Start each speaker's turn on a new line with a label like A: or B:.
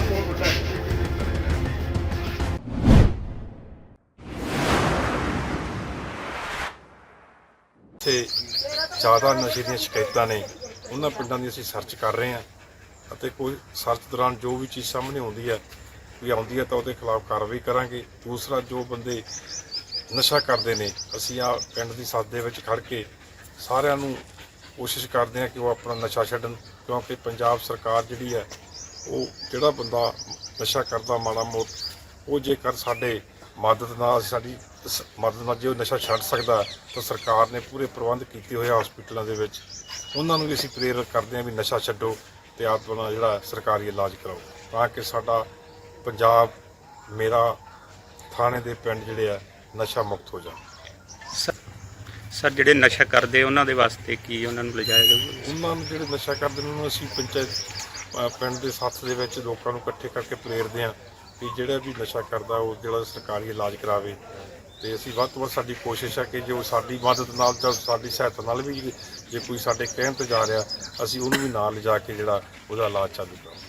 A: the ਤੇ ਜ਼ਿਆਦਾ ਨਸ਼ੇ ਦੀਆਂ ਸ਼ਿਕਾਇਤਾਂ ਨੇ। ਉਹਨਾਂ ਪਿੰਡਾਂ ਦੀ ਅਸੀਂ ਸਰਚ ਕਰ ਰਹੇ ਹਾਂ ਅਤੇ ਕੋਈ ਸਰਚ ਦੌਰਾਨ ਜੋ ਵੀ ਚੀਜ਼ ਸਾਹਮਣੇ ਆਉਂਦੀ ਹੈ, ਵੀ ਆਉਂਦੀ ਹੈ ਤਾਂ ਉਹਦੇ ਖਿਲਾਫ ਕਾਰਵਾਈ ਕਰਾਂਗੇ। ਦੂਸਰਾ, ਜੋ ਬੰਦੇ ਨਸ਼ਾ ਕਰਦੇ ਨੇ, ਅਸੀਂ ਆ ਪਿੰਡ ਦੀ ਸੱਦ ਦੇ ਵਿੱਚ ਖੜ ਕੇ ਸਾਰਿਆਂ ਨੂੰ ਕੋਸ਼ਿਸ਼ ਕਰਦੇ ਹਾਂ ਕਿ ਉਹ ਆਪਣਾ ਨਸ਼ਾ ਛੱਡਣ, ਕਿਉਂਕਿ ਪੰਜਾਬ ਸਰਕਾਰ ਜਿਹੜੀ ਹੈ ਉਹ ਜਿਹੜਾ ਬੰਦਾ ਨਸ਼ਾ ਕਰਦਾ ਮਾੜਾ ਮੋਟ ਉਹ ਜੇਕਰ ਸਾਡੇ ਮਦਦ ਨਾਲ ਸਾਡੀ ਸ- ਮਦਦ ਨਾਲ ਜੇ ਉਹ ਨਸ਼ਾ ਛੱਡ ਸਕਦਾ ਤਾਂ ਸਰਕਾਰ ਨੇ ਪੂਰੇ ਪ੍ਰਬੰਧ ਕੀਤੇ ਹੋਏ ਆ ਹਸਪੀਟਲਾਂ ਦੇ ਵਿੱਚ। ਉਹਨਾਂ ਨੂੰ ਵੀ ਅਸੀਂ ਪ੍ਰੇਰਿਤ ਕਰਦੇ ਹਾਂ ਵੀ ਨਸ਼ਾ ਛੱਡੋ ਤੇ ਆਪਣਾ ਜਿਹੜਾ ਸਰਕਾਰੀ ਇਲਾਜ ਕਰਾਓ। ਤਾਂ ਕਿ ਸਾਡਾ ਪੰਜਾਬ ਮੇਰਾ ਥਾਣੇ ਦੇ ਪਿੰਡ ਜਿਹੜੇ ਆ ਨਸ਼ਾ ਮੁਕਤ ਹੋ ਜਾਣ।
B: ਸਰ- ਜਿਹੜੇ ਨਸ਼ਾ ਕਰਦੇ ਉਹਨਾਂ ਦੇ ਵਾਸਤੇ ਕੀ ਉਹਨਾਂ ਨੂੰ ਲਿਜਾਇਆ ਜਾਊਗਾ?
A: ਉਹਨਾਂ ਨੂੰ ਜਿਹੜੇ ਨਸ਼ਾ ਕਰਦੇ ਨੇ ਉਹਨਾਂ ਨੂੰ ਅਸੀਂ ਪੰਚਾਇਤ ਪਿੰਡ ਦੇ ਸੱਥ ਦੇ ਵਿੱਚ ਲੋਕਾਂ ਨੂੰ ਇਕੱਠੇ ਕਰਕੇ ਪ੍ਰੇਰਦੇ ਹਾਂ ਵੀ ਜਿਹੜਾ ਵੀ ਨਸ਼ਾ ਕਰਦਾ ਉਹ ਜਿਹੜਾ ਸਰਕਾਰੀ ਇਲਾਜ ਕਰਾਵੇ। ਤੇ ਅਸੀਂ ਵੱਧ ਤੋਂ ਵੱਧ ਸਾਡੀ ਕੋਸ਼ਿਸ਼ ਹੈ ਕਿ ਜੋ ਸਾਡੀ ਮਦਦ ਨਾਲ ਜਾਂ ਸਾਡੀ ਸਹਾਇਤਾ ਨਾਲ ਵੀ ਜੇ ਕੋਈ ਸਾਡੇ ਕਹਿਣ ਤੇ ਜਾ ਰਿਹਾ, ਅਸੀਂ ਉਹਨੂੰ ਵੀ ਨਾਲ ਲਿਜਾ ਕੇ ਜਿਹੜਾ ਉਹਦਾ ਇਲਾਜ ਚਾਲੂ ਕਰਾਂਗੇ